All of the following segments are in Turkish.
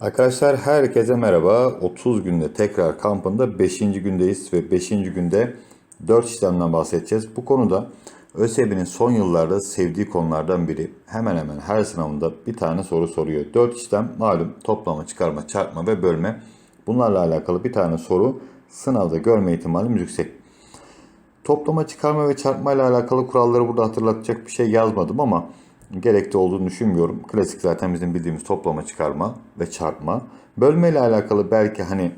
Arkadaşlar herkese merhaba. 30 günde tekrar kampında 5. gündeyiz ve 5. günde 4 işlemden bahsedeceğiz. Bu konuda ÖSYM'nin son yıllarda sevdiği konulardan biri. Hemen hemen her sınavında bir tane soru soruyor. 4 işlem malum toplama, çıkarma, çarpma ve bölme. Bunlarla alakalı bir tane soru sınavda görme ihtimalimiz yüksek. Toplama, çıkarma ve çarpma ile alakalı kuralları burada hatırlatacak bir şey yazmadım ama gerekli olduğunu düşünmüyorum. Klasik zaten bizim bildiğimiz toplama, çıkarma ve çarpma. Bölme ile alakalı belki hani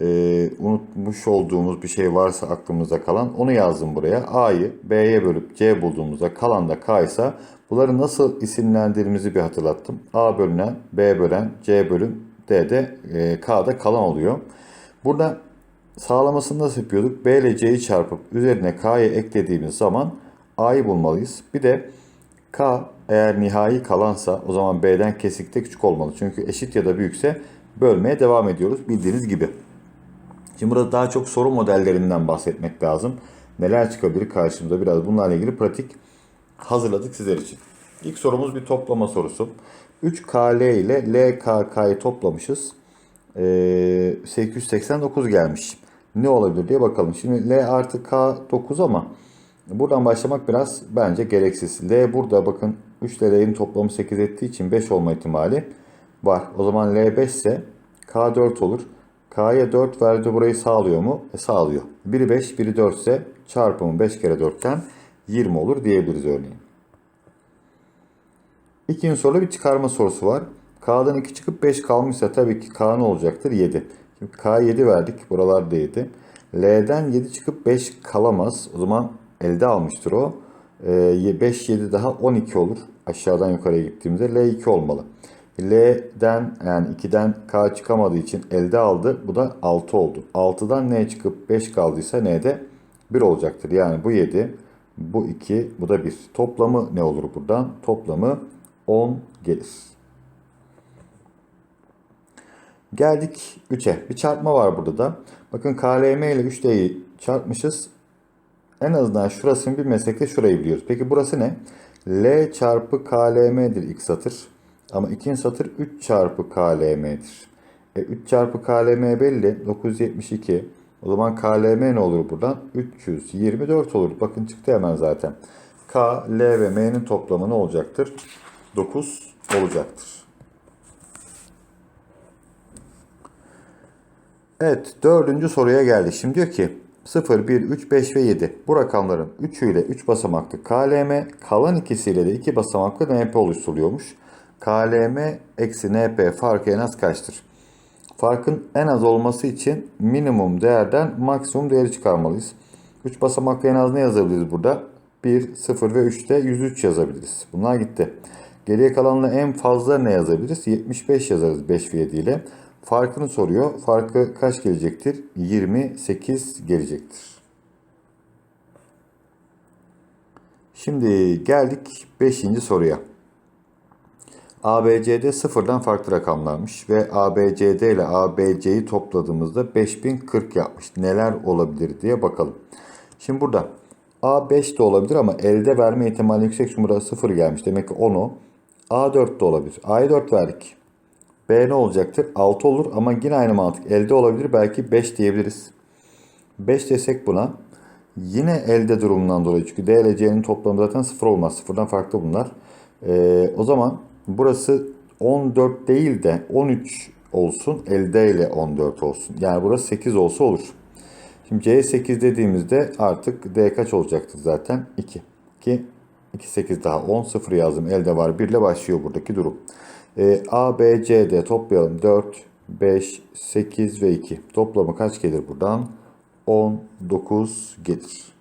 e, unutmuş olduğumuz bir şey varsa aklımızda kalan onu yazdım buraya. A'yı B'ye bölüp C bulduğumuzda kalan da K ise bunları nasıl isimlendirdiğimizi bir hatırlattım. A bölünen, B bölen, C bölüm, D de e, K'da kalan oluyor. Burada sağlamasını nasıl yapıyorduk? B ile C'yi çarpıp üzerine K'yı eklediğimiz zaman A'yı bulmalıyız. Bir de K eğer nihai kalansa o zaman B'den kesikte küçük olmalı. Çünkü eşit ya da büyükse bölmeye devam ediyoruz bildiğiniz gibi. Şimdi burada daha çok soru modellerinden bahsetmek lazım. Neler çıkabilir karşımıza biraz bunlarla ilgili pratik hazırladık sizler için. İlk sorumuz bir toplama sorusu. 3KL ile LKK'yı toplamışız. Ee, 889 gelmiş. Ne olabilir diye bakalım. Şimdi L artı K 9 ama buradan başlamak biraz bence gereksiz. L burada bakın 3 ile L'nin toplamı 8 ettiği için 5 olma ihtimali var. O zaman L 5 ise K 4 olur. K'ya 4 verdi burayı sağlıyor mu? E, sağlıyor. Biri 5, biri 4 ise çarpımı 5 kere 4'ten 20 olur diyebiliriz örneğin. İkinci soruda bir çıkarma sorusu var. K'dan 2 çıkıp 5 kalmışsa tabii ki K ne olacaktır? 7. Şimdi K 7 verdik. Buralarda 7. L'den 7 çıkıp 5 kalamaz. O zaman elde almıştır o. Ee, 5 7 daha 12 olur. Aşağıdan yukarıya gittiğimizde L2 olmalı. L'den yani 2'den K çıkamadığı için elde aldı. Bu da 6 oldu. 6'dan N çıkıp 5 kaldıysa N'de 1 olacaktır. Yani bu 7, bu 2, bu da 1. Toplamı ne olur buradan? Toplamı 10 gelir. Geldik 3'e. Bir çarpma var burada da. Bakın KLM ile 3D'yi çarpmışız. En azından şurasını bir meslekte şurayı biliyoruz. Peki burası ne? L çarpı KLM'dir ilk satır. Ama ikinci satır 3 çarpı KLM'dir. E, 3 çarpı KLM belli. 972. O zaman KLM ne olur buradan? 324 olur. Bakın çıktı hemen zaten. K, L ve M'nin toplamı ne olacaktır? 9 olacaktır. Evet dördüncü soruya geldik. Şimdi diyor ki 0, 1, 3, 5 ve 7. Bu rakamların 3'üyle 3 basamaklı KLM, kalan ikisiyle de 2 basamaklı NP oluşturuluyormuş. KLM eksi NP farkı en az kaçtır? Farkın en az olması için minimum değerden maksimum değeri çıkarmalıyız. 3 basamaklı en az ne yazabiliriz burada? 1, 0 ve 3'te 103 yazabiliriz. Bunlar gitti. Geriye kalanla en fazla ne yazabiliriz? 75 yazarız 5 ve 7 ile. Farkını soruyor. Farkı kaç gelecektir? 28 gelecektir. Şimdi geldik 5. soruya. ABCD sıfırdan farklı rakamlarmış ve ABCD ile ABC'yi topladığımızda 5040 yapmış. Neler olabilir diye bakalım. Şimdi burada A 5 de olabilir ama elde verme ihtimali yüksek. Çünkü 0 gelmiş. Demek ki 10'u. A 4 de olabilir. A'ya 4 verdik. B ne olacaktır? 6 olur ama yine aynı mantık. Elde olabilir. Belki 5 diyebiliriz. 5 desek buna. Yine elde durumundan dolayı. Çünkü D ile C'nin toplamı zaten 0 olmaz. Sıfırdan farklı bunlar. Ee, o zaman burası 14 değil de 13 olsun. Elde ile 14 olsun. Yani burası 8 olsa olur. Şimdi C 8 dediğimizde artık D kaç olacaktır zaten? 2. 2, 2 8 daha 10 0 yazdım. Elde var 1 ile başlıyor buradaki durum. E, A, B, C, D toplayalım. 4, 5, 8 ve 2. Toplamı kaç gelir buradan? 19 gelir.